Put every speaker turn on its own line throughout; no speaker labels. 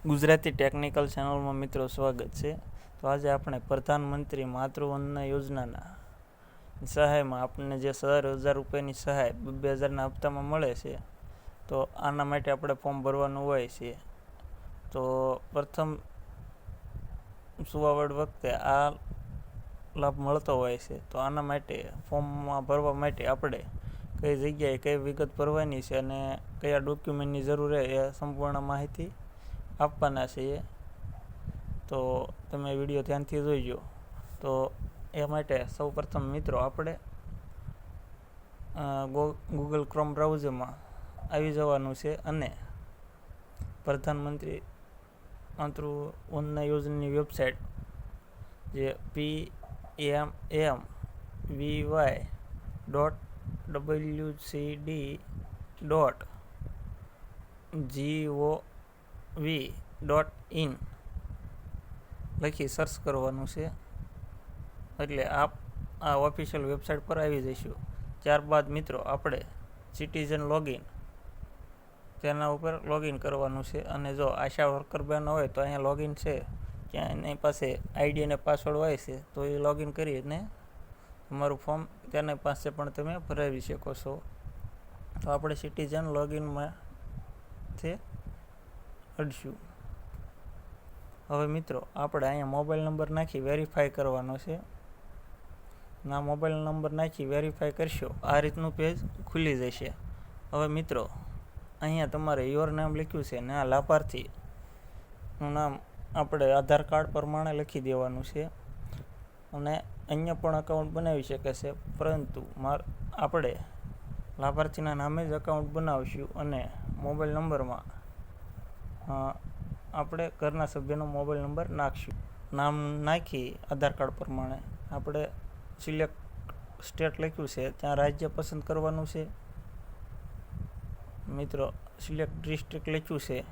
Gujarati technical ચેનલમાં મિત્રો સ્વાગત છે. તો આજે આપણે પ્રધાનમંત્રી માતૃવંદના યોજનાના સહાયમાં આપણને જે સત્તર હજાર રૂપિયાની સહાય બે હજારના હપ્તામાં મળે છે, તો આના માટે આપણે ફોર્મ ભરવાનું હોય છે. તો પ્રથમ સુવાવડ વખતે આ લાભ મળતો હોય છે, તો આના માટે ફોર્મમાં ભરવા માટે આપણે કઈ જગ્યાએ કઈ વિગત ભરવાની છે અને કયા ડોક્યુમેન્ટની જરૂર છે એ સંપૂર્ણ માહિતી આપવાના છીએ. તો તમે વીડિયો ધ્યાનથી જોઈજો. તો એ માટે સૌપ્રથમ મિત્રો આપણે ગૂગલ ક્રોમ બ્રાઉઝરમાં આવી જવાનું છે અને પ્રધાનમંત્રી માતૃવંદના યોજનાની વેબસાઇટ, જે P M M V Y dot W C D dot G O V dot in લખી સર્ચ કરવાનું છે. એટલે આપ આ ઓફિશિયલ વેબસાઇટ પર આવી જઈશું. ત્યારબાદ મિત્રો આપણે સિટીઝન લોગિન તેના ઉપર લોગિન કરવાનું છે. અને જો આશા વર્કર બેન હોય તો અહીંયા લોગિન છે. ત્યાં એની પાસે આઈડી અને પાસવર્ડ હોય છે, તો એ લોગિન કરીને તમારું ફોર્મ તેની પાસે પણ તમે ભરાવી શકો છો. તો આપણે સિટીઝન લોગિનમાં તે અડશું. હવે મિત્રો, આપણે અહીંયા મોબાઈલ નંબર નાખી વેરીફાઈ કરવાનો છે. ના મોબાઈલ નંબર નાખી વેરીફાઈ કરશો, આ રીતનું પેજ ખુલી જશે. હવે મિત્રો, અહીંયા તમારે યોર નામ લખ્યું છે ને આ લાભાર્થીનું નામ આપણે આધાર કાર્ડ પ્રમાણે લખી દેવાનું છે. અને અહીંયા પણ અકાઉન્ટ બનાવી શકે છે, પરંતુ માર, આપણે લાભાર્થીના નામે જ અકાઉન્ટ બનાવશું અને મોબાઈલ નંબરમાં આપણે ઘરના સભ્યનો મોબાઈલ નંબર નાખશું. નામ નાખી આધાર કાર્ડ પ્રમાણે આપણે સિલેક્ટ સ્ટેટ લખ્યું છે, ત્યાં રાજ્ય પસંદ કરવાનું છે. મિત્રો, સિલેક્ટ ડિસ્ટ્રિક્ટ લખ્યું છે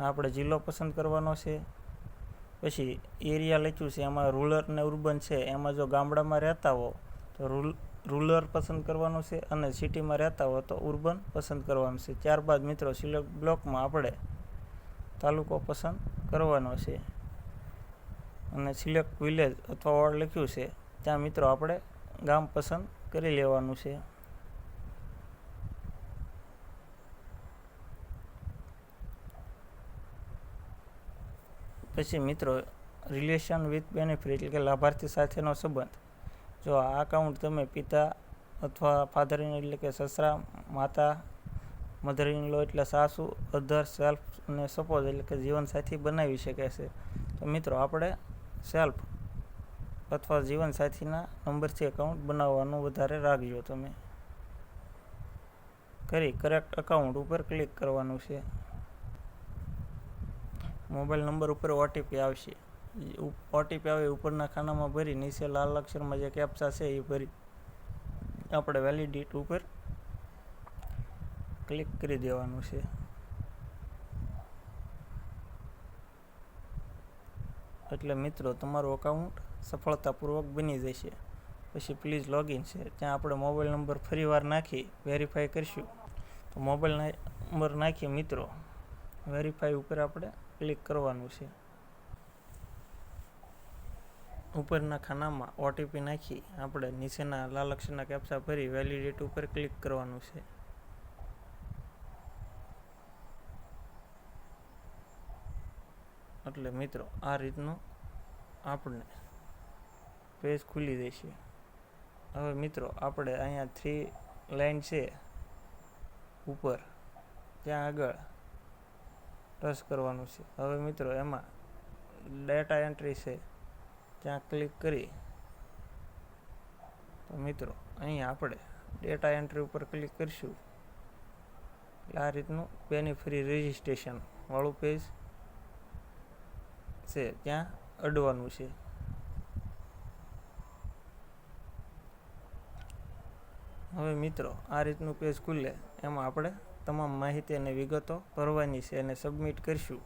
આપણે જિલ્લો પસંદ કરવાનો છે. પછી એરિયા લખ્યું છે, એમાં રૂરલ ને ઉર્બન છે, એમાં જો ગામડામાં રહેતા હો, તો રૂલ, રૂરલ પસંદ કરવાનું છે અને સિટીમાં રહેતા હો, તો ઉર્બન પસંદ કરવાનું છે. ત્યારબાદ મિત્રો, સિલેક્ટ બ્લોકમાં આપણે તાલુકો પસંદ કરવાનો છે. અને સિલેક્ટ વિલેજ અથવા વોર્ડ લખ્યું છે. ત્યાં મિત્રો આપણે ગામ પસંદ કરી લેવાનું છે. પછી મિત્રો રિલેશન વિથ બેનિફિટ એટલે કે લાભાર્થી સાથેનો સંબંધ. જો આ અકાઉન્ટ તમે પિતા અથવા ફાધર એટલે કે સસરા, માતા મધર ઇન લો એટલે સાસુ અધર સેલ્ફ અને સપોઝ એટલે કે જીવનસાથી બનાવી શકે છે. તો મિત્રો, આપણે સેલ્ફ અથવા જીવનસાથીના નંબરથી એકાઉન્ટ બનાવવાનું વધારે રાખજો તમે. કરી કરેક્ટ અકાઉન્ટ ઉપર ક્લિક કરવાનું છે. મોબાઈલ નંબર ઉપર ઓટીપી આવશે. ઓટીપી આવે ઉપરના ખાનામાં ભરી, નીચે લાલ અક્ષરમાં જે કેપ્ચા છે એ ભરી. આપણે વેલિડિટી ઉપર ક્લિક કરી દેવાનું છે. એટલે મિત્રો, તમારું અકાઉન્ટ સફળતાપૂર્વક બની જશે. પછી પ્લીઝ લોગિન છે. ત્યાં આપણે મોબાઈલ નંબર ફરીવાર નાખી વેરીફાઈ કરીશું. તો મોબાઈલ નંબર નાખીએ મિત્રો વેરીફાઈ ઉપર આપણે ક્લિક કરવાનું છે. ઉપરના ખાનામાં ઓટીપી નાખી, આપણે નીચેના લાલ અક્ષરના કેપ્ચા ભરી વેલિડેટ ઉપર ક્લિક કરવાનું છે. એટલે મિત્રો, આ રીતનું આપણને પેજ ખુલી દેશે. હવે મિત્રો, આપણે અહીંયા થ્રી લાઈન છે ઉપર. ત્યાં આગળ ટચ કરવાનું છે. હવે મિત્રો, એમાં ડેટા એન્ટ્રી છે. ત્યાં ક્લિક કરી તો મિત્રો અહીંયા આપણે ડેટા એન્ટ્રી ઉપર ક્લિક કરીશું. એટલે આ રીતનું બેનિફિટ રજિસ્ટ્રેશન વાળું પેજ છે, ત્યાં અડવાનું છે. હવે મિત્રો, આ રીતનું પેજ ખુલે, એમાં આપણે તમામ માહિતી અને વિગતો ભરવાની છે અને સબમિટ કરીશું.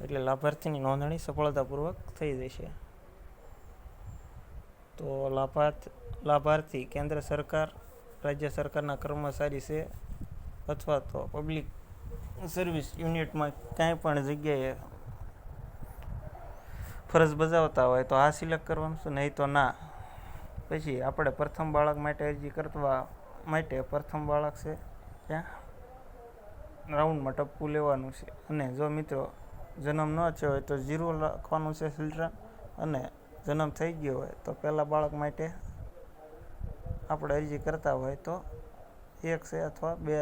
એટલે લાભાર્થીની નોંધણી સફળતાપૂર્વક થઈ જશે. તો લાભાર્થ, લાભાર્થી કેન્દ્ર સરકાર, રાજ્ય સરકારના કર્મચારી છે, અથવા તો પબ્લિક સર્વિસ યુનિટમાં કાંઈ પણ જગ્યાએ ફરજ બજાવતા હોય તો આ સિલેક્ટ કરવાનું છે, નહીં તો ના. પછી આપણે પ્રથમ બાળક માટે અરજી કરવા માટે પ્રથમ બાળક છે ત્યાં રાઉન્ડમાં ટપકું લેવાનું છે. અને જો મિત્રો જન્મ ન થયો હોય તો ઝીરો લખવાનું છે ચિલ્ડ્રન અને જન્મ થઈ ગયો હોય તો પહેલાં બાળક માટે આપણે અરજી કરતા હોય તો એક છે અથવા બે.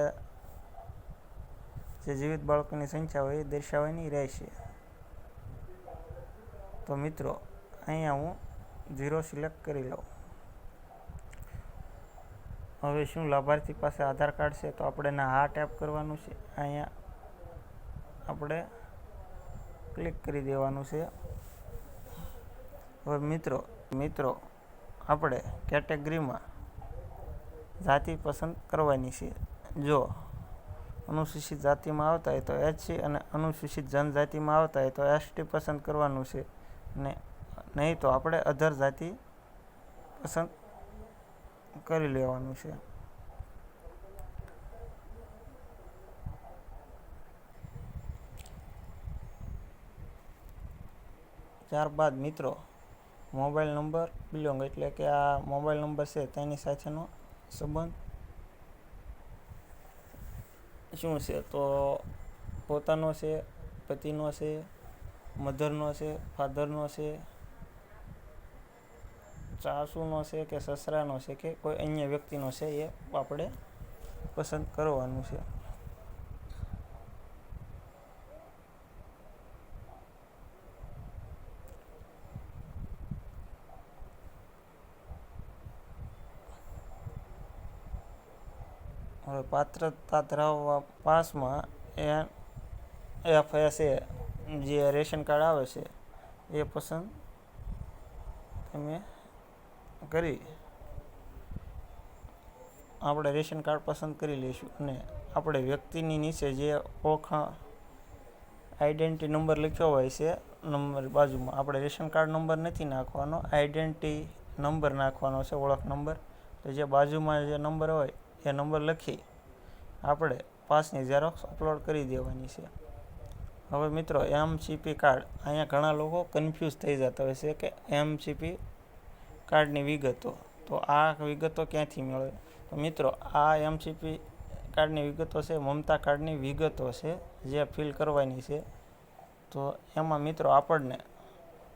જે જીવિત બાળકોની સંખ્યા હોય એ દર્શાવવાની રહેશે. તો મિત્રો, અહીંયા હું ઝીરો સિલેક્ટ કરી લઉં. હવે શું લાભાર્થી પાસે આધાર કાર્ડ છે તો આપણે ના હા ટેપ કરવાનું છે. અહીંયા આપણે ક્લિક કરી દેવાનું છે. હવે મિત્રો મિત્રો, આપણે કેટેગરીમાં જાતિ પસંદ કરવાની છે. જો અનુસૂચિત જાતિમાં આવતા હોય તો એચસી અને અનુસૂચિત જનજાતિમાં આવતા હોય તો એસટી પસંદ કરવાનું છે. ને નહીં તો આપણે અધર જાતિ પસંદ કરી લેવાનું છે. ત્યારબાદ મિત્રો, મોબાઈલ નંબર બિલોંગ એટલે કે આ મોબાઈલ નંબર છે તેની સાથેનો સંબંધ શું છે? તો પોતાનો છે, પતિનો છે મધરનો છે ફાધરનો છે ચાસુનો છે કે સસરાનો છે કે કોઈ અન્ય વ્યક્તિનો છે એ આપણે પસંદ કરવાનું છે. હવે પાત્રતા ધરાવવા પાસમાં એ એફ એ જે રેશન કાર્ડ આવે છે, એ પસંદ તમે કરી આપણે રેશન કાર્ડ પસંદ કરી લઈશું અને આપણે વ્યક્તિની નીચે જે ઓળખાણ આઈડેન્ટિટી નંબર લખ્યો હોય છે નંબર બાજુમાં. આપણે રેશન કાર્ડ નંબર નથી નાખવાનો આઈડેન્ટિટી નંબર નાખવાનો છે, ઓળખ નંબર તો જે બાજુમાં જે નંબર હોય, એ નંબર લખી આપણે પાસની ઝેરોક્સ અપલોડ કરી દેવાની છે. હવે મિત્રો એમસીપી કાર્ડ અહીંયા ઘણા લોકો કન્ફ્યુઝ થઈ જતા હોય છે કે એમસીપી કાર્ડની વિગતો. તો આ વિગતો ક્યાંથી મેળવે તો મિત્રો, આ એમસીપી કાર્ડની વિગતો છે, મમતા કાર્ડની વિગતો છે, જે ફિલ કરવાની છે. તો એમાં મિત્રો આપણને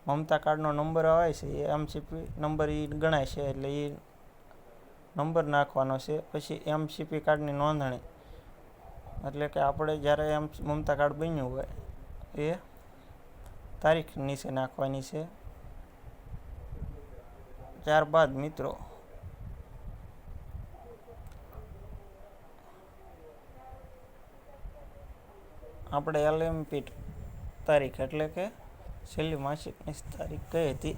મમતા કાર્ડનો નંબર આવે છે, એ એમસીપી નંબર એ ગણાય છે, એટલે એ નંબર નાખવાનો છે. પછી એમસીપી કાર્ડની નોંધણી, એટલે કે આપણે જ્યારે એમ મમતા કાર્ડ બન્યું હોય એ તારીખ નીચે નાખવાની છે. ત્યારબાદ મિત્રો, આપણે એલએમપી તારીખ એટલે કે છેલ્લી માસિકની તારીખ કઈ હતી?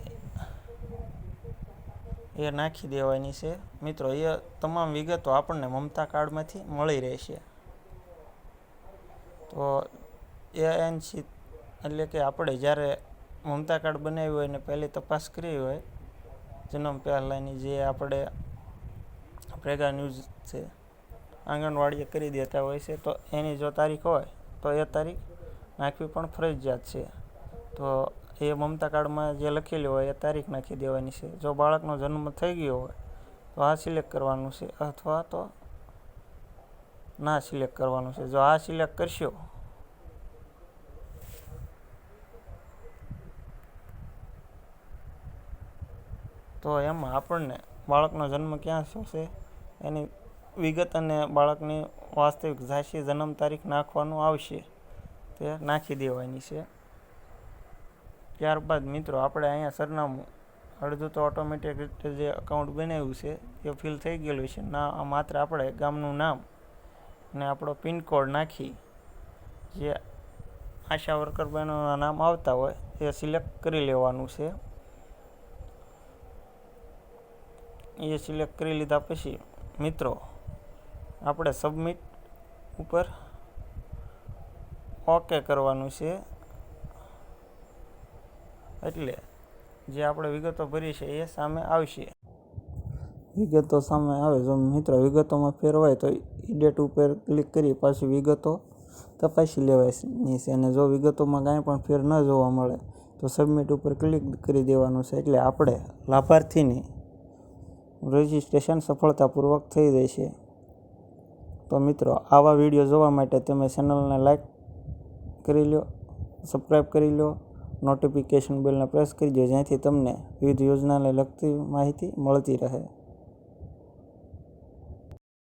એ નાખી દેવાની છે. મિત્રો, એ તમામ વિગતો આપણને મમતા કાર્ડમાંથી મળી રહેશે. તો એએનસી એટલે કે આપણે જ્યારે મમતા કાર્ડ બનાવ્યું હોય ને પહેલી તપાસ કરી હોય, જન્મ પહેલાંની જે આપણે પ્રેગા ન્યૂઝ છે, આંગણવાડીએ કરી દેતા હોય છે, તો એની જો તારીખ હોય, તો એ તારીખ નાખવી પણ ફરજિયાત છે. તો એ મમતા કાર્ડમાં જે લખેલી હોય, એ તારીખ નાખી દેવાની છે. જો બાળકનો જન્મ થઈ ગયો હોય, તો આ સિલેક્ટ કરવાનું છે, અથવા તો ના સિલેક્ટ કરવાનું છે. જો આ સિલેક્ટ કરશો તો એમાં આપણને બાળકનો જન્મ ક્યાં થશે એની વિગત અને બાળકની વાસ્તવિક ઝાંસી જન્મ તારીખ નાખવાનું આવશે. તે નાખી દેવાની છે. ત્યારબાદ મિત્રો, આપણે અહીંયા સરનામું અડધું તો ઓટોમેટિક રીતે જે અકાઉન્ટ બનાવ્યું છે, એ ફિલ થઈ ગયેલું છે. ના માત્ર આપણે ગામનું નામ અને આપણો પિનકોડ નાખી જે આશા વર્કર બહેનોના નામ આવતા હોય, એ સિલેક્ટ કરી લેવાનું છે. એ સિલેક્ટ કરી લીધા પછી, મિત્રો, આપણે સબમિટ ઉપર ઓકે કરવાનું છે. એટલે જે આપણે વિગતો ભરી છે એ સામે આવશે. વિગતો સામે આવે, જો મિત્રો વિગતોમાં ફેરવાય તો ડેટ ઉપર ક્લિક કરી પાછી વિગતો તપાસી લેવાની છે. અને જો વિગતોમાં કાંઈ પણ ફેર ન જોવા મળે તો સબમિટ ઉપર ક્લિક કરી દેવાનું છે. એટલે આપણે લાભાર્થીની રજિસ્ટ્રેશન સફળતાપૂર્વક થઈ જશે તો મિત્રો, આવા વીડિયો જોવા માટે તમે ચેનલને લાઈક કરી લો સબસ્ક્રાઈબ કરી લો નોટિફિકેશન બેલને પ્રેસ કરી દો, જેથી તમને વિવિધ યોજનાને લગતી માહિતી મળતી રહે.